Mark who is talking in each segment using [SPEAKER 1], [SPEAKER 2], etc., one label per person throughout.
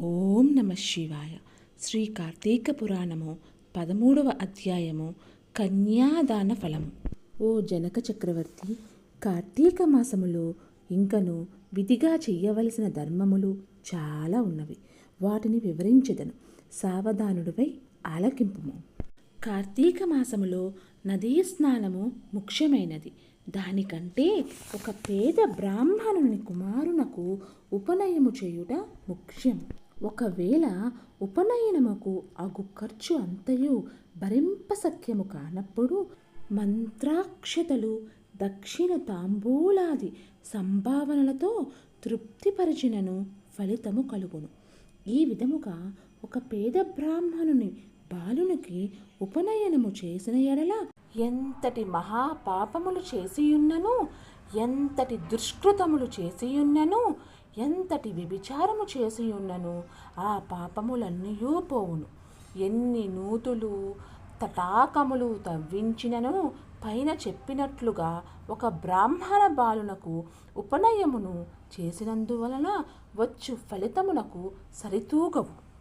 [SPEAKER 1] ఓం నమ శివాయ. శ్రీ కార్తీక పురాణము పదమూడవ అధ్యాయము కన్యాదాన ఫలము. ఓ జనక చక్రవర్తి కార్తీక మాసములో ఇంకను విధిగా చెయ్యవలసిన ధర్మములు చాలా ఉన్నవి. వాటిని వివరించదను. సావధానుడిపై ఆలకింపుము. కార్తీక మాసములో నదీ స్నానము ముఖ్యమైనది. దానికంటే ఒక పేద బ్రాహ్మణుని కుమారునకు ఉపనయము చేయుట ముఖ్యం. ఒకవేళ ఉపనయనముకు అగు ఖర్చు అంతయు భరింపసఖ్యము కానప్పుడు మంత్రాక్షతలు దక్షిణ తాంబూలాది సంభావనలతో తృప్తిపరిచినను ఫలితము కలుగును. ఈ విధముగా ఒక పేద బ్రాహ్మణుని బాలునికి ఉపనయనము చేసిన ఎడల ఎంతటి మహాపాపములు చేసియున్నను ఎంతటి దుష్కృతములు చేసియున్నను ఎంతటి వ్యభిచారము చేసియున్నను ఆ పాపములన్నీ పోవును. ఎన్ని నూతులు తటాకములు తవ్వించినను పైన చెప్పినట్లుగా ఒక బ్రాహ్మణ బాలునకు ఉపనయమును చేసినందువలన వచ్చు ఫలితమునకు సరితూగవు.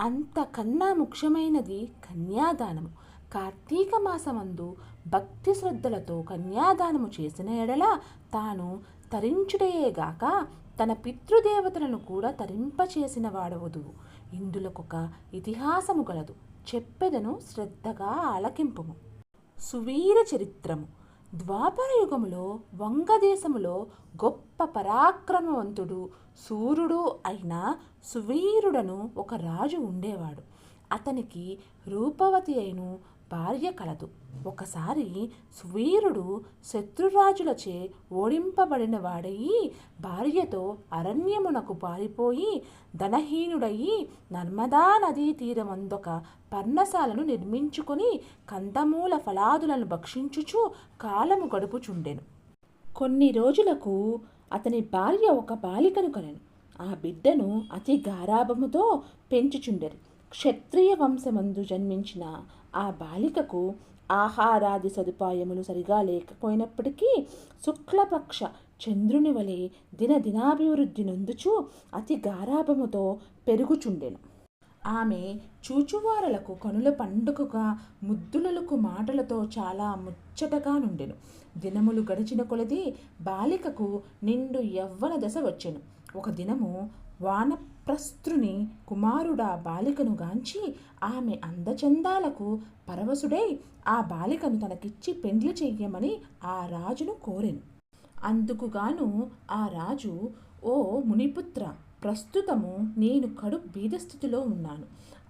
[SPEAKER 1] అంతకన్నా ముఖ్యమైనది కన్యాదానము. కార్తీక మాసమందు భక్తి శ్రద్ధలతో కన్యాదానము చేసిన ఎడల తాను తరించుటయేగాక తన పితృదేవతలను కూడా తరింపచేసిన వాడవదు. ఇందులకొక ఇతిహాసము గలదు. చెప్పెదను శ్రద్ధగా ఆలకింపుము. సువీర చరిత్రము. ద్వాపర యుగములో వంగదేశములో గొప్ప పరాక్రమవంతుడు సూర్యుడు అయిన సువీరుడను ఒక రాజు ఉండేవాడు. అతనికి రూపవతి అయిన భార్య కలదు. ఒకసారి సువీరుడు శత్రురాజులచే ఓడింపబడిన వాడయి భార్యతో అరణ్యమునకు పారిపోయి ధనహీనుడయి నర్మదా నదీ తీరమందొక పర్ణశాలను నిర్మించుకొని కందమూల ఫలాదులను భక్షించుచు కాలము గడుపుచుండెను. కొన్ని రోజులకు అతని భార్య ఒక బాలికను కనెను ఆ బిడ్డను అతి గారాభముతో పెంచుచుండెను. క్షత్రియ వంశమందు జన్మించిన ఆ బాలికకు ఆహారాది సదుపాయములు సరిగా లేకపోయినప్పటికీ శుక్లపక్ష చంద్రుని వలె దినదినాభివృద్ధి నొందుచు అతి గారాభముతో పెరుగుచుండెను. ఆమె చూచువారలకు కనుల పండుగగా ముద్దులకు మాటలతో చాలా ముచ్చటగా నుండెను. దినములు గడిచిన కొలది బాలికకు నిండు యవ్వన దశ వచ్చెను. ఒక దినము వానప్రస్థుని కుమారుడా బాలికను గాంచి ఆమె అందచందాలకు పరవశుడై ఆ బాలికను తనకిచ్చి పెండ్లి చెయ్యమని ఆ రాజును కోరెను. అందుకుగాను ఆ రాజు ఓ మునిపుత్ర ప్రస్తుతము నేను కడు బీదస్థితిలో ఉన్నాను.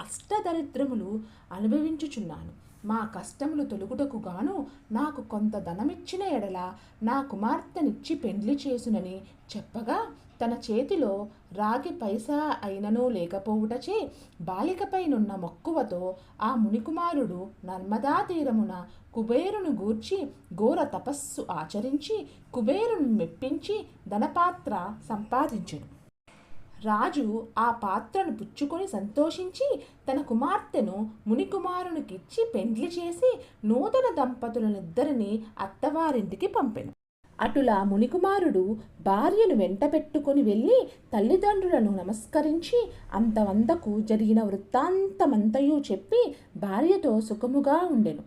[SPEAKER 1] అష్టదరిద్రములు అనుభవించుచున్నాను. మా కష్టములు తొలుగుటకు గాను నాకు కొంత ధనమిచ్చిన ఎడల నా కుమార్తెనిచ్చి పెండ్లి చేసునని చెప్పగా తన చేతిలో రాగి పైసా అయినను లేకపోవుటచే బాలికపైనున్న మక్కువతో ఆ మునికుమారుడు నర్మదా తీరమున కుబేరును గూర్చి ఘోర తపస్సు ఆచరించి కుబేరును మెప్పించి ధనపాత్ర సంపాదించును. రాజు ఆ పాత్రను పుచ్చుకొని సంతోషించి తన కుమార్తెను మునికుమారునికిచ్చి పెండ్లి చేసి నూతన దంపతులనిద్దరిని అత్తవారింటికి పంపెను. అటులా మునికుమారుడు భార్యను వెంట పెట్టుకుని వెళ్ళి తల్లిదండ్రులను నమస్కరించి అంతవంతకు జరిగిన వృత్తాంతమంతయు చెప్పి భార్యతో సుఖముగా ఉండెను.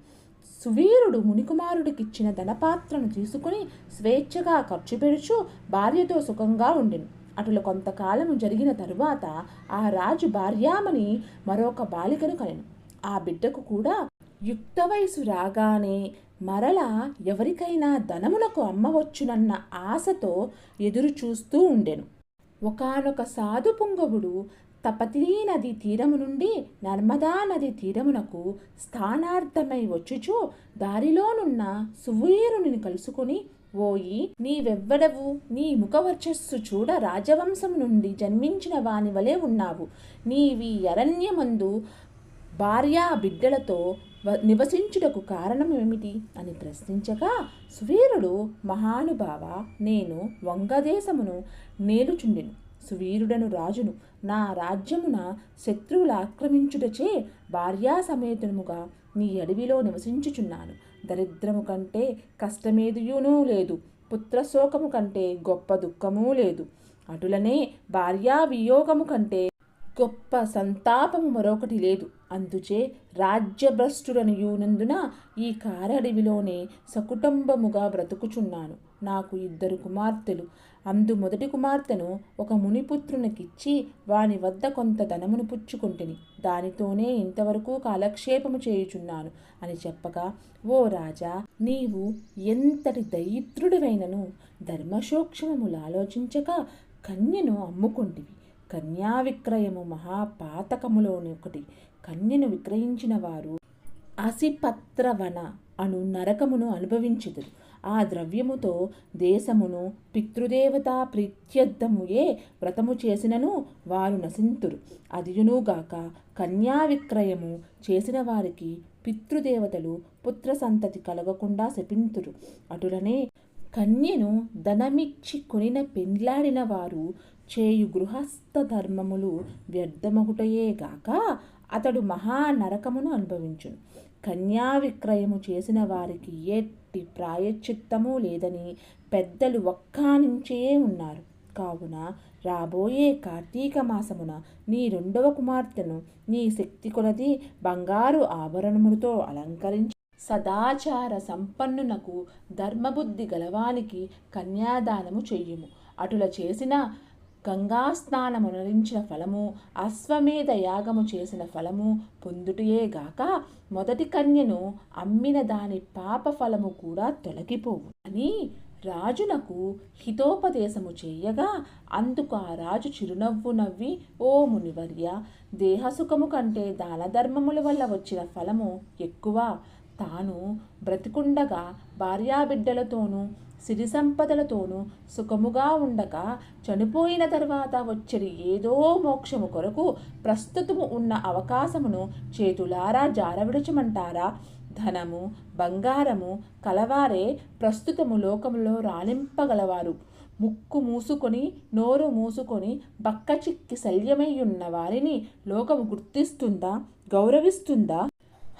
[SPEAKER 1] సువీరుడు మునికుమారుడికిచ్చిన ధనపాత్రను తీసుకుని స్వేచ్ఛగా ఖర్చు పెడుచు భార్యతో సుఖంగా ఉండెను. అటుల కొంతకాలము జరిగిన తరువాత ఆ రాజు భార్యామని మరొక బాలికను కనెను. ఆ బిడ్డకు కూడా యుక్త వయసు రాగానే మరలా ఎవరికైనా ధనమునకు అమ్మవచ్చునన్న ఆశతో ఎదురు చూస్తూ ఉండెను. ఒకనొక సాధు పుంగవుడు తపతీ నది తీరము నుండి నర్మదా నది తీరమునకు స్థానార్థమై వచ్చుచూ దారిలోనున్న సువీరుని కలుసుకుని ఓయి నీవెవ్వడవు? నీ ముఖవర్చస్సు చూడ రాజవంశం నుండి జన్మించిన వాని వలె ఉన్నావు. నీవి అరణ్యమందు భార్యా బిడ్డలతో నివసించుటకు కారణం ఏమిటి అని ప్రశ్నించగా సువీరుడు మహానుభావ నేను వంగదేశమును నేలుచుండెను సువీరుడను రాజును. నా రాజ్యమున శత్రువులు ఆక్రమించుటచే భార్యా సమేతముగా నీ అడవిలో నివసించుచున్నాను. దరిద్రము కంటే కష్టమేదియునూ లేదు. పుత్రశోకము కంటే గొప్ప దుఃఖమూ లేదు. అటులనే భార్యా వియోగము కంటే గొప్ప సంతాపము మరొకటి లేదు. అందుచే రాజ్యభ్రష్టుడనియునందున ఈ కారడవిలోనే సకుటుంబముగా బ్రతుకుచున్నాను. నాకు ఇద్దరు కుమార్తెలు. అందు మొదటి కుమార్తెను ఒక మునిపుత్రునికిచ్చి వాని వద్ద కొంత ధనమును పుచ్చుకుంటుని. దానితోనే ఇంతవరకు కాలక్షేపము చేయుచున్నాను అని చెప్పగా ఓ రాజా నీవు ఎంతటి దరిద్రుడివైనను ధర్మసూక్ష్మములు ఆలోచించక కన్యను అమ్ముకొంటివి. కన్యా విక్రయము మహాపాతకములోని ఒకటి. కన్యను విక్రయించిన వారు అసిపత్రవన అను నరకమును అనుభవించుదురు. ఆ ద్రవ్యముతో దేశమును పితృదేవతా ప్రీత్యర్థముయే వ్రతము చేసినను వారు నశింతురు. అదియునుగాక కన్యా విక్రయము చేసిన వారికి పితృదేవతలు పుత్ర సంతతి కలగకుండా శపింతురు. అటులనే కన్యను ధనమిచ్చి కొనిన పెండ్లాడిన వారు చేయు గృహస్థ ధర్మములు వ్యర్థమగుటయేగాక అతడు మహా నరకమును అనుభవించును. కన్యా విక్రయము చేసిన వారికి ఎట్టి ప్రాయశ్చిత్తము లేదని పెద్దలు ఒక్కానించే ఉన్నారు. కావున రాబోయే కార్తీక మాసమున నీ రెండవ కుమార్తెను నీ శక్తి కొలది బంగారు ఆభరణములతో అలంకరించి సదాచార సంపన్నునకు ధర్మబుద్ధి గలవానికి కన్యాదానము చెయ్యుము అటుల చేసిన గంగాస్నానమునరించిన ఫలము అశ్వమేధ యాగము చేసిన ఫలము పొందుటయేగాక మొదటి కన్యను అమ్మిన దాని పాప ఫలము కూడా తొలగిపోవు. అని రాజునకు హితోపదేశము చేయగా అందుకు ఆ రాజు చిరునవ్వు నవ్వి ఓ మునివర్య దేహసుఖము కంటే దాన ధర్మముల వల్ల వచ్చిన ఫలము ఎక్కువ. తాను బ్రతికుండగా భార్యాబిడ్డలతోనూ సిరి సంపదలతోనూ సుఖముగా ఉండగా చనిపోయిన తర్వాత వచ్చడి ఏదో మోక్షము కొరకు ప్రస్తుతము ఉన్న అవకాశమును చేతులారా జారవిడచమంటారా? ధనము బంగారము కలవారే ప్రస్తుతము లోకములో రాణింపగలవారు. ముక్కు మూసుకొని నోరు మూసుకొని బక్క చిక్కి ఉన్న వారిని లోకము గుర్తిస్తుందా? గౌరవిస్తుందా?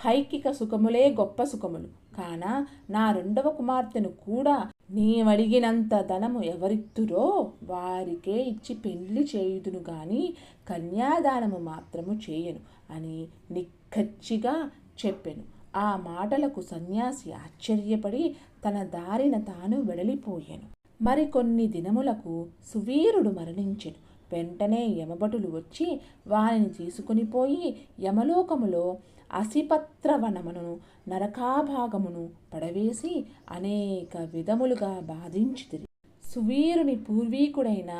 [SPEAKER 1] హైకిక సుఖములే గొప్ప సుఖములు. కాన నా రెండవ కుమార్తెను కూడా నీవడిగినంత ధనము ఎవరిత్తురో వారికే ఇచ్చి పెళ్ళి చేయుదును గాని కన్యాదానము మాత్రము చేయను అని నిక్కచ్చిగా చెప్పెను. ఆ మాటలకు సన్యాసి ఆశ్చర్యపడి తన దారిన తాను వెడలిపోయాను. మరికొన్ని దినములకు సువీరుడు మరణించెను. వెంటనే యమభటులు వచ్చి వారిని తీసుకుని పోయి యమలోకములో అసిపత్రవనమును నరకాభాగమును పడవేసి అనేక విధములుగా బాధించితిరి సువీరుని పూర్వీకుడైన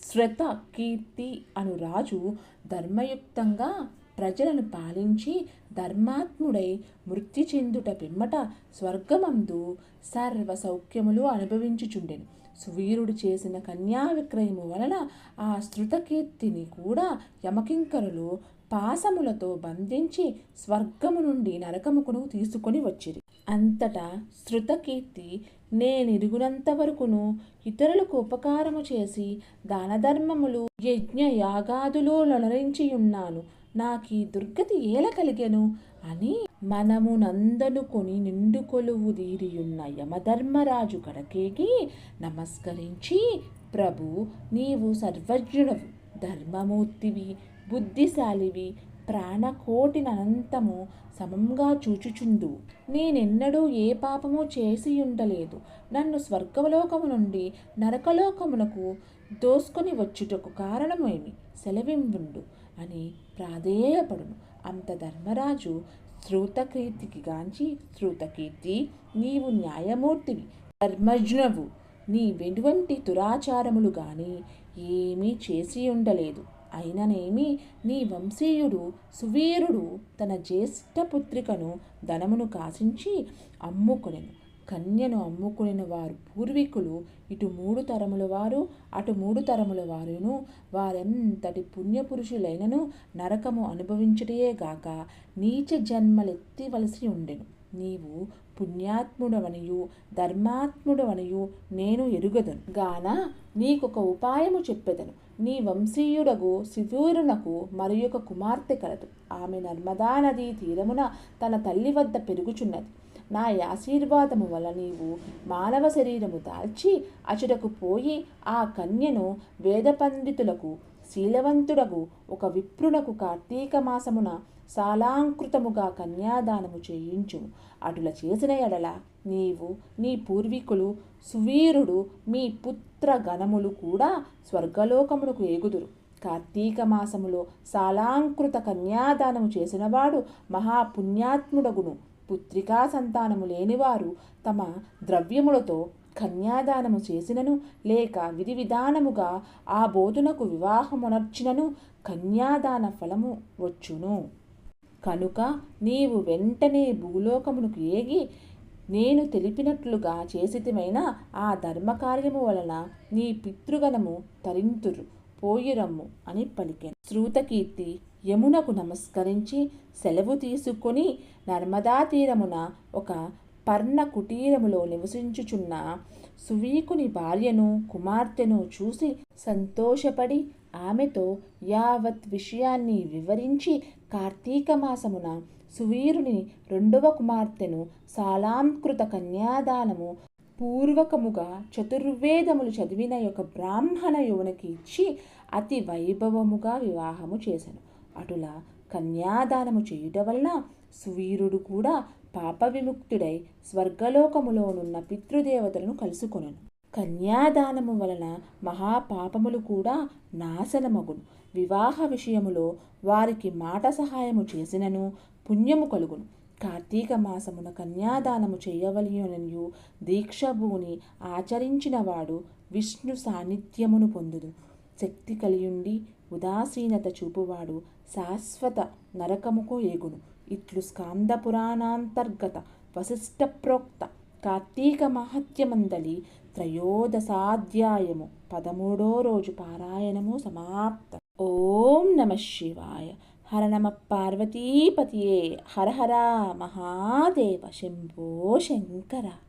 [SPEAKER 1] శ్రత కీర్తి అను రాజు ధర్మయుక్తంగా ప్రజలను పాలించి ధర్మాత్ముడై మృత్యు చెందుట పిమ్మట స్వర్గమందు సర్వ సౌఖ్యములు అనుభవించుచుండెను. సువీరుడు చేసిన కన్యా విక్రయము వలన ఆ శృతకీర్తిని కూడా యమకింకరులు పాసములతో బంధించి స్వర్గము నుండి నరకముకును తీసుకొని వచ్చిరి. అంతటా శృతకీర్తి నేనిరుగునంత వరకును ఇతరులకు ఉపకారము చేసి దానధర్మములు యజ్ఞ యాగాదులు లొనరించియున్నాను నాకీ దుర్గతి ఏల కలిగెను అని మనము నందనుకొని నిండు కొలువు దీరియున్న యమధర్మరాజు కడకేకి నమస్కరించి ప్రభు నీవు సర్వజ్ఞుడవు ధర్మమూర్తివి బుద్ధిశాలివి ప్రాణకోటినంతము సమంగా చూచుచుండు. నేనెన్నడూ ఏ పాపము చేసి ఉండలేదు నన్ను స్వర్గలోకము నుండి నరకలోకమునకు దోసుకొని వచ్చుటకు కారణమేమి? సెలవింవుండు. అని ప్రాధేయపడును. అంత ధర్మరాజు శ్రూతకీర్తికి గాంచి శ్రూతకీర్తి నీవు న్యాయమూర్తివి ధర్మజ్ఞవు. నీ వెటువంటి దురాచారములు గాని ఏమీ చేసి ఉండలేదు. అయిననేమి నీ వంశీయుడు సువీరుడు తన జ్యేష్ఠ పుత్రికను ధనమును కాసించి అమ్ముకొనెను. కన్యను అమ్ముకునిన వారు పూర్వీకులు ఇటు మూడు తరముల వారు అటు మూడు తరముల వారును వారెంతటి పుణ్యపురుషులైనను నరకము అనుభవించుటయే గాక నీచ జన్మలెత్తివలసి ఉండెను. నీవు పుణ్యాత్ముడవనియు ధర్మాత్ముడవనియు నేను ఎరుగదను. గాన నీకొక ఉపాయము చెప్పెదను. నీ వంశీయుడగు శివూరునకు మరి కుమార్తె కలదు. ఆమె నర్మదా నదీ తీరమున తన తల్లి వద్ద పెరుగుచున్నది. నా ఆశీర్వాదము వల్ల నీవు మానవ శరీరము దాల్చి అచుటకు పోయి ఆ కన్యను వేద పండితులకు శీలవంతుడకు ఒక విప్రునకు కార్తీక మాసమున సాలాంకృతముగా కన్యాదానము చేయించు. అటుల చేసిన ఎడల నీవు నీ పూర్వీకులు సువీరుడు మీ పుత్ర గణములు కూడా స్వర్గలోకమునకు ఎగుదురు కార్తీక మాసములో సాలాంకృత కన్యాదానము చేసినవాడు మహాపుణ్యాత్ముడగును. పుత్రికా సంతానము లేనివారు తమ ద్రవ్యములతో కన్యాదానము చేసినను లేక విధి విధానముగా ఆ బోధునకు వివాహమునర్చినను కన్యాదాన ఫలము వచ్చును. కనుక నీవు వెంటనే భూలోకమునకు ఏగి నేను తెలిపినట్లుగా చేసితిమైన ఆ ధర్మకార్యము వలన నీ పితృగణము తరింతురు పోయిరమ్ము అని పలికెను. శ్రూతకీర్తి యమునకు నమస్కరించి సెలవు తీసుకొని నర్మదా తీరమున ఒక పర్ణ కుటీరములో నివసించుచున్న సువీకుని భార్యను కుమార్తెను చూసి సంతోషపడి ఆమెతో యావత్ విషయాన్ని వివరించి కార్తీక మాసమున సువీరుని రెండవ కుమార్తెను సాలాంకృత కన్యాదానము పూర్వకముగా చతుర్వేదములు చదివిన యొక్క బ్రాహ్మణ యువనకి ఇచ్చి అతి వైభవముగా వివాహము చేశాను అటుల కన్యాదానము చేయుట వలన సువీరుడు కూడా పాప విముక్తుడై స్వర్గలోకములోనున్న పితృదేవతలను కలుసుకొనను. కన్యాదానము వలన మహాపాపములు కూడా నాశనమగును. వివాహ విషయములో వారికి మాట సహాయము చేసినను పుణ్యము కలుగును. కార్తీక మాసమున కన్యాదానము చేయవలయనయు దీక్షభూని ఆచరించినవాడు విష్ణు సాన్నిధ్యమును పొందుదు శక్తి కలియుండి ఉదాసీనత చూపువాడు శాశ్వత నరకముకు ఏగును. ఇట్లు స్కాంద పురాణాంతర్గత వశిష్ట ప్రోక్త కార్తీక మహత్యమందలి త్రయోదశాధ్యాయము పదమూడో రోజు పారాయణము సమాప్తం. ఓం నమ శివాయ. హర నమ పార్వతీపతియే. హర హర మహాదేవ శంభో శంకర.